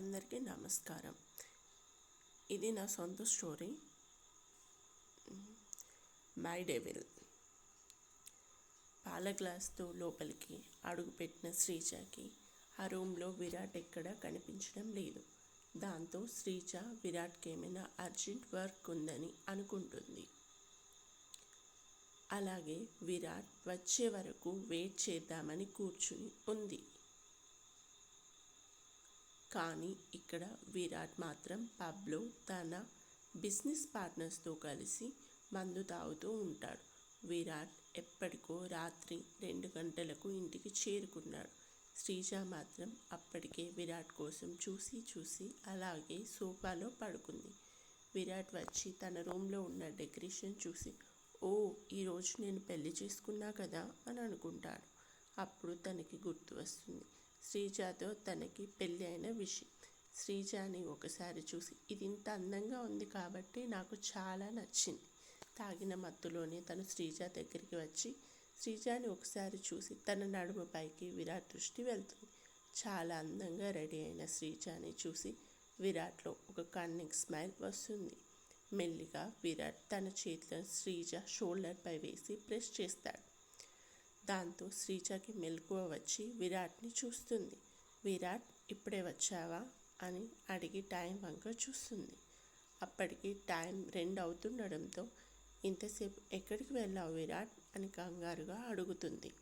అందరికీ నమస్కారం. ఇది నా సొంత స్టోరీ. My devil. పాల గ్లాస్తో లోపలికి అడుగుపెట్టిన శ్రీజకి ఆ రూమ్లో విరాట్ ఎక్కడా కనిపించడం లేదు. దాంతో శ్రీజ విరాట్కి ఏమైనా అర్జెంట్ వర్క్ ఉందని అనుకుంటుంది. అలాగే విరాట్ వచ్చే వరకు వెయిట్ చేద్దామని కూర్చుని ఉంది. కానీ ఇక్కడ విరాట్ మాత్రం పబ్లో తన బిజినెస్ పార్ట్నర్స్తో కలిసి మందు తాగుతూ ఉంటాడు. విరాట్ ఎప్పటికో రాత్రి రెండు గంటలకు ఇంటికి చేరుకున్నాడు. శ్రీజ మాత్రం అప్పటికే విరాట్ కోసం చూసి చూసి అలాగే సోఫాలో పడుకుంది. విరాట్ వచ్చి తన రూమ్లో ఉన్న డెకరేషన్ చూసి ఓ ఈరోజు నేను పెళ్ళి చేసుకున్నా కదా అని అనుకుంటాడు. అప్పుడు తనకి గుర్తు వస్తుంది. శ్రీజాతో తనకి పెళ్ళి అయిన విషయం. శ్రీజాని ఒకసారి చూసి ఇది ఇంత అందంగా ఉంది కాబట్టి నాకు చాలా నచ్చింది. తాగిన మత్తులోనే తను శ్రీజ దగ్గరికి వచ్చి శ్రీజాని ఒకసారి చూసి తన నడుము పైకి విరాట్ దృష్టి వెళ్తుంది. చాలా అందంగా రెడీ అయిన శ్రీజాని చూసి విరాట్లో ఒక కన్నింగ్ స్మైల్ వస్తుంది. మెల్లిగా విరాట్ తన చేతిలో శ్రీజ షోల్డర్పై వేసి ప్రెస్ చేస్తాడు. దాంతో శ్రీజకి మెలకువ వచ్చి విరాట్ని చూస్తుంది. విరాట్ ఇప్పుడే వచ్చావా? అని అడిగి టైం వంక చూస్తుంది. అప్పటికి టైం రెండు అవుతుండడంతో ఇంతసేపు ఎక్కడికి వెళ్ళావు విరాట్? అని కంగారుగా అడుగుతుంది.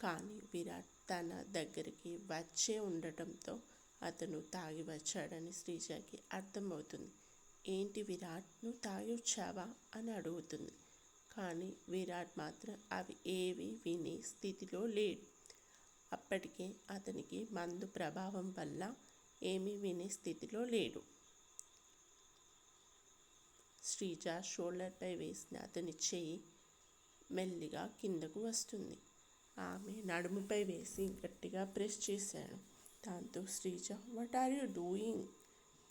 కానీ విరాట్ తన దగ్గరికి వచ్చే ఉండటంతో అతను తాగి వచ్చాడని శ్రీజకి అర్థమవుతుంది. ఏంటి విరాట్ నువ్వు తాగి వచ్చావా? అని అడుగుతుంది. కానీ విరాట్ మాత్రం అవి ఏవి వినే స్థితిలో లేడు. అప్పటికే అతనికి మందు ప్రభావం వల్ల ఏమీ వినే స్థితిలో లేడు. శ్రీజ షోల్డర్పై వేసిన అతని చేయి మెల్లిగా కిందకు వస్తుంది. ఆమె నడుముపై వేసి గట్టిగా ప్రెస్ చేశాడు. దాంతో Sreeja what are you doing?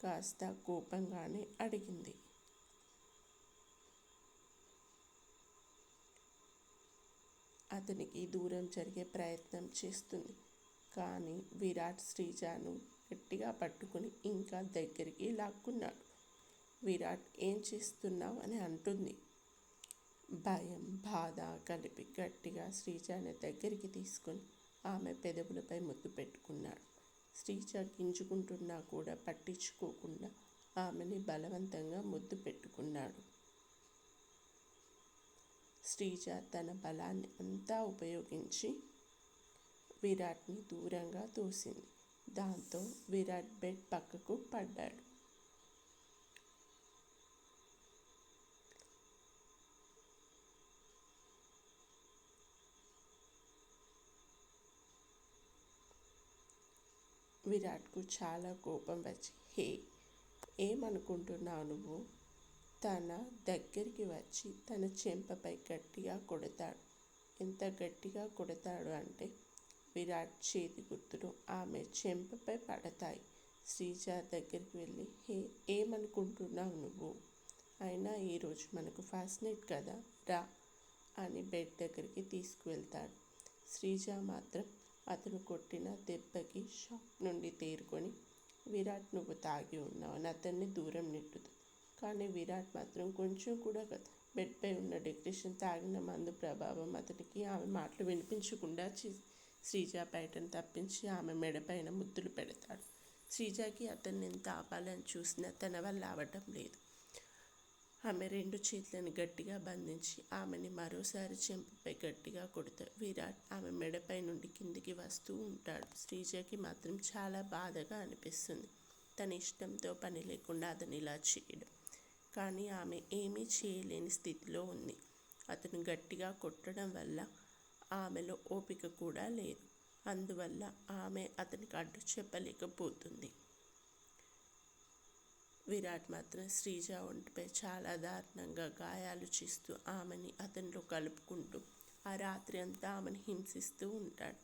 కాస్త కోపంగానే అడిగింది. అతనికి దూరం జరిగే ప్రయత్నం చేస్తుంది. కానీ విరాట్ శ్రీజాను గట్టిగా పట్టుకుని ఇంకా దగ్గరికి లాక్కున్నాడు. విరాట్ ఏం చేస్తున్నావు? అని అంటుంది. భయం బాధ కలిపి గట్టిగా శ్రీజాని దగ్గరికి తీసుకొని ఆమె పెదవులపై ముద్దు పెట్టుకున్నాడు. శ్రీజ గింజుకుంటున్నా కూడా పట్టించుకోకుండా ఆమెని బలవంతంగా ముద్దు పెట్టుకున్నాడు. శ్రీజ తన బలాన్ని అంతా ఉపయోగించి విరాట్ని దూరంగా తోసింది. దాంతో విరాట్ బెడ్ పక్కకు పడ్డాడు. విరాట్కు చాలా కోపం వచ్చి హే ఏమనుకుంటున్నావు నువ్వు? తన దగ్గరికి వచ్చి తన చెంపపై గట్టిగా కొడతాడు. ఎంత గట్టిగా కొడతాడు అంటే విరాట్ చేతి గుర్తులు ఆమె చెంపపై పడతాయి. శ్రీజ దగ్గరికి వెళ్ళి హే ఏమనుకుంటున్నావు నువ్వు? అయినా ఈరోజు మనకు ఫాస్ట్ నైట్ కదా రా అని బెడ్ దగ్గరికి తీసుకువెళ్తాడు. శ్రీజ మాత్రం అతను కొట్టిన దెబ్బకి షాక్ నుండి తేరుకొని విరాట్ నువ్వు తాగి ఉన్నావు. అని అతన్ని దూరం నెట్టుతుంది కానీ విరాట్ మాత్రం కొంచెం కూడా బెడ్పై ఉన్న డెకరేషన్ తాగిన మందు ప్రభావం అతనికి. ఆమె మాటలు వినిపించకుండా శ్రీజ బయటను తప్పించి ఆమె మెడపైన ముద్దులు పెడతాడు. శ్రీజకి అతన్ని ఎంత ఆపాలని చూసినా తన వల్ల అవటం లేదు. ఆమె రెండు చేతులను గట్టిగా బంధించి ఆమెని మరోసారి చెంపపై గట్టిగా కొడతాడు. విరాట్ ఆమె మెడపై నుండి కిందికి వస్తూ ఉంటాడు. శ్రీజకి మాత్రం చాలా బాధగా అనిపిస్తుంది. తన ఇష్టంతో పని లేకుండా అతను ఇలా చేయడం. కానీ ఆమె ఏమీ చేయలేని స్థితిలో ఉంది. అతను గట్టిగా కొట్టడం వల్ల ఆమెలో ఓపిక కూడా లేదు. అందువల్ల ఆమె అతనికి అడ్డు చెప్పలేకపోతుంది. విరాట్ మాత్రం శ్రీజ ఒంటిపై చాలా దారుణంగా గాయాలు చేస్తూ ఆమెని అతనిలో కలుపుకుంటూ ఆ రాత్రి అంతా ఆమెను హింసిస్తూ ఉంటాడు.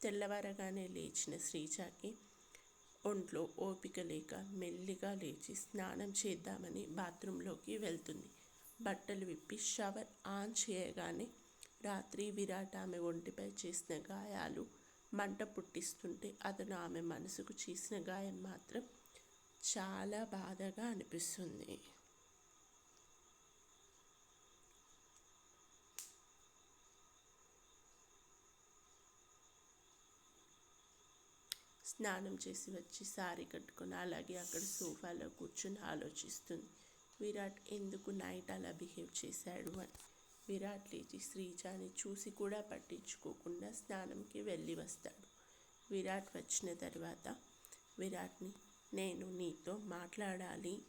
తెల్లవారగానే లేచిన శ్రీజాకి ఒంట్లో ఓపిక లేక మెల్లిగా లేచి స్నానం చేద్దామని బాత్రూంలోకి వెళ్తుంది. బట్టలు విప్పి షవర్ ఆన్ చేయగానే రాత్రి విరాట్ ఆమె ఒంటిపై చేసిన గాయాలు మంట పుట్టిస్తుంటే అతను ఆమె మనసుకు చేసిన గాయం మాత్రం చాలా బాధగా అనిపిస్తుంది. స్నానం చేసి వచ్చి సారీ కట్టుకొని అలాగే అక్కడ సోఫాలో కూర్చొని ఆలోచిస్తుంది. విరాట్ ఎందుకు నైట్ అలా బిహేవ్ చేశాడు అని. విరాట్ లేచి శ్రీజాని చూసి కూడా పట్టించుకోకుండా స్నానంకి వెళ్ళి వస్తాడు. విరాట్ వచ్చిన తర్వాత విరాట్ని నేను నీతో మాట్లాడాలి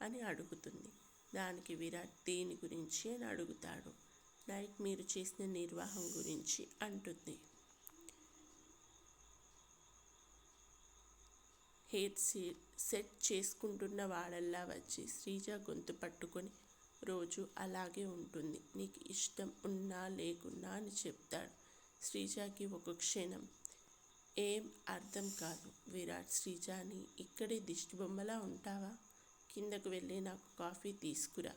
అని అడుగుతుంది. దానికి విరాట్ దేని గురించి అని అడుగుతాడు. నైట్ మీరు చేసిన నిర్వాహం గురించి అంటుంది. హెయిర్ సెట్ చేసుకుంటున్న వాడల్లా వచ్చి శ్రీజ గొంతు పట్టుకొని రోజు అలాగే ఉంటుంది. నీకు ఇష్టం ఉన్నా లేకున్నా అని చెప్తాడు. శ్రీజాకి ఒక క్షణం. ఏం అర్థం కాదు. విరాట్ శ్రీజాని ఇక్కడే దిష్టిబొమ్మలా ఉంటావా? కిందకు వెళ్ళి నాకు కాఫీ తీసుకురా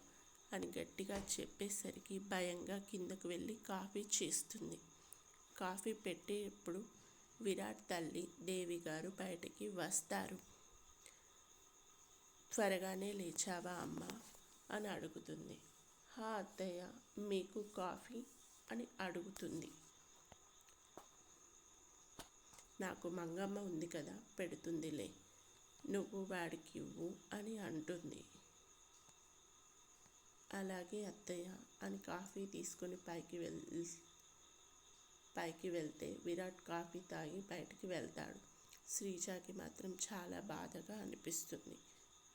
అని గట్టిగా చెప్పేసరికి భయంగా కిందకు వెళ్ళి కాఫీ చేస్తుంది. కాఫీ పెట్టేటప్పుడు విరాట్ తల్లి దేవి గారు బయటికి వస్తారు. త్వరగానే లేచావా అమ్మ? అని అడుగుతుంది. హా అత్తయ్య మీకు కాఫీ? అని అడుగుతుంది. నాకు మంగమ్మ ఉంది కదా పెడుతుందిలే. నువ్వు వాడికి ఇవ్వు అని అంటుంది. అలాగే అత్తయ్య అని కాఫీ తీసుకొని పైకి వెళ్ పైకి వెళ్తే విరాట్ కాఫీ తాగి బయటికి వెళ్తాడు. శ్రీజాకి మాత్రం చాలా బాధగా అనిపిస్తుంది.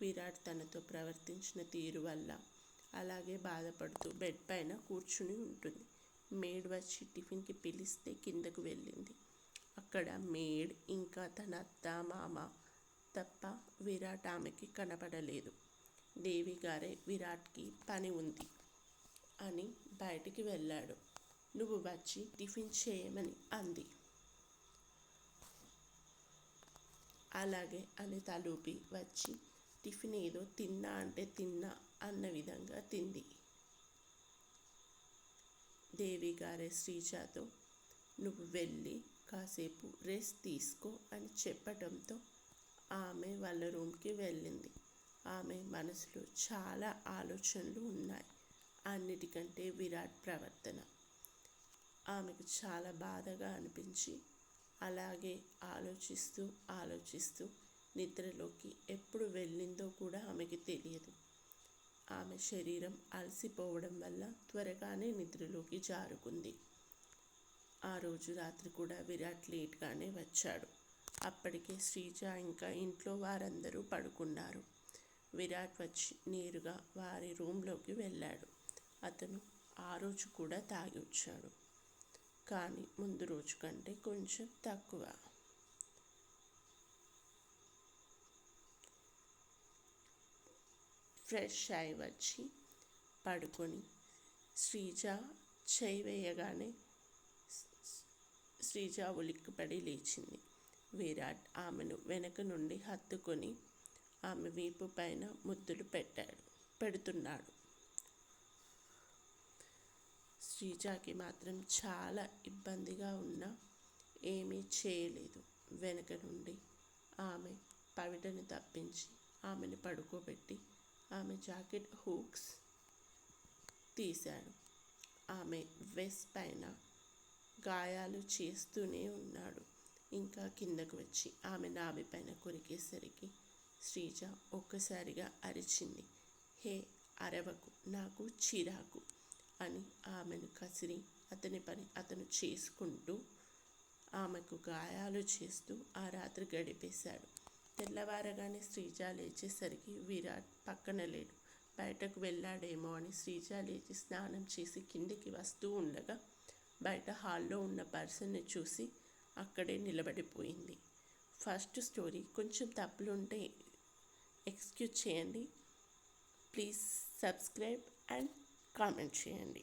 విరాట్ తనతో ప్రవర్తించిన తీరు వల్ల అలాగే బాధపడుతూ బెడ్ పైన కూర్చుని ఉంటుంది. మేడ్ వచ్చి టిఫిన్కి పిలిస్తే కిందకు వెళ్ళింది. అక్కడ మేడ్ ఇంకా తన అత్త మామ తప్ప విరాట్ ఆమెకి కనపడలేదు. దేవి గారే విరాట్కి పని ఉంది అని బయటికి వెళ్ళాడు. నువ్వు వచ్చి టిఫిన్ చేయమని అంది. అలాగే అని తలూపి వచ్చి టిఫిన్ ఏదో తిన్నా అంటే తిన్నా అన్న విధంగా తింది. దేవి గారే శ్రీజాతో నువ్వు వెళ్ళి కాసేపు రెస్ట్ తీసుకో అని చెప్పడంతో ఆమె వాళ్ళ రూమ్కి వెళ్ళింది. ఆమె మనసులో చాలా ఆలోచనలు ఉన్నాయి. అన్నిటికంటే విరాట్ ప్రవర్తన. ఆమెకు చాలా బాధగా అనిపించి అలాగే ఆలోచిస్తూ ఆలోచిస్తూ నిద్రలోకి ఎప్పుడు వెళ్ళిందో కూడా ఆమెకి తెలియదు. ఆమె శరీరం అలసిపోవడం వల్ల త్వరగానే నిద్రలోకి జారుకుంది. ఆ రోజు రాత్రి కూడా విరాట్ లేట్గానే వచ్చాడు. అప్పటికే శ్రీజ ఇంకా ఇంట్లో వారందరూ పడుకున్నారు. విరాట్ వచ్చి నేరుగా వారి రూమ్లోకి వెళ్ళాడు. అతను ఆ రోజు కూడా తాగి వచ్చాడు. కానీ ముందు రోజు కంటే కొంచెం తక్కువ. ఫ్రెష్ అయి వచ్చి పడుకొని శ్రీజ చేయి వేయగానే శ్రీజ ఉలిక్కిపడి లేచింది. విరాట్ ఆమెను వెనక నుండి హత్తుకొని ఆమె వీపు పైన ముద్దులు పెట్టాడు పెడుతున్నాడు. శ్రీజాకి మాత్రం చాలా ఇబ్బందిగా ఉన్నా ఏమీ చేయలేదు వెనక నుండి. ఆమె పవిటని తప్పించి ఆమెను పడుకోబెట్టి ఆమె జాకెట్ హూక్స్ తీశాడు. ఆమె వెస్ పైన గాయాలు చేస్తూనే ఉన్నాడు. ఇంకా కిందకు వచ్చి ఆమె నాభి పైన కొరికేసరికి శ్రీజ ఒక్కసారిగా అరిచింది. హే అరవకు నాకు చిరాకు. అని ఆమెను కసిరి అతని పని అతను చేసుకుంటూ ఆమెకు గాయాలు చేస్తూ ఆ రాత్రి గడిపేశాడు. తెల్లవారగానే శ్రీజ లేచేసరికి విరాట్ పక్కన లేడు. బయటకు వెళ్ళాడేమో అని శ్రీజ లేచి స్నానం చేసి కిందికి వస్తూ ఉండగా బయట హాల్లో ఉన్న పర్సన్ని చూసి అక్కడే నిలబడిపోయింది. ఫస్ట్ స్టోరీ కొంచెం తప్పులుంటే ఎక్స్క్యూజ్ చేయండి. ప్లీజ్ సబ్స్క్రైబ్ అండ్ కామెంట్ చేయండి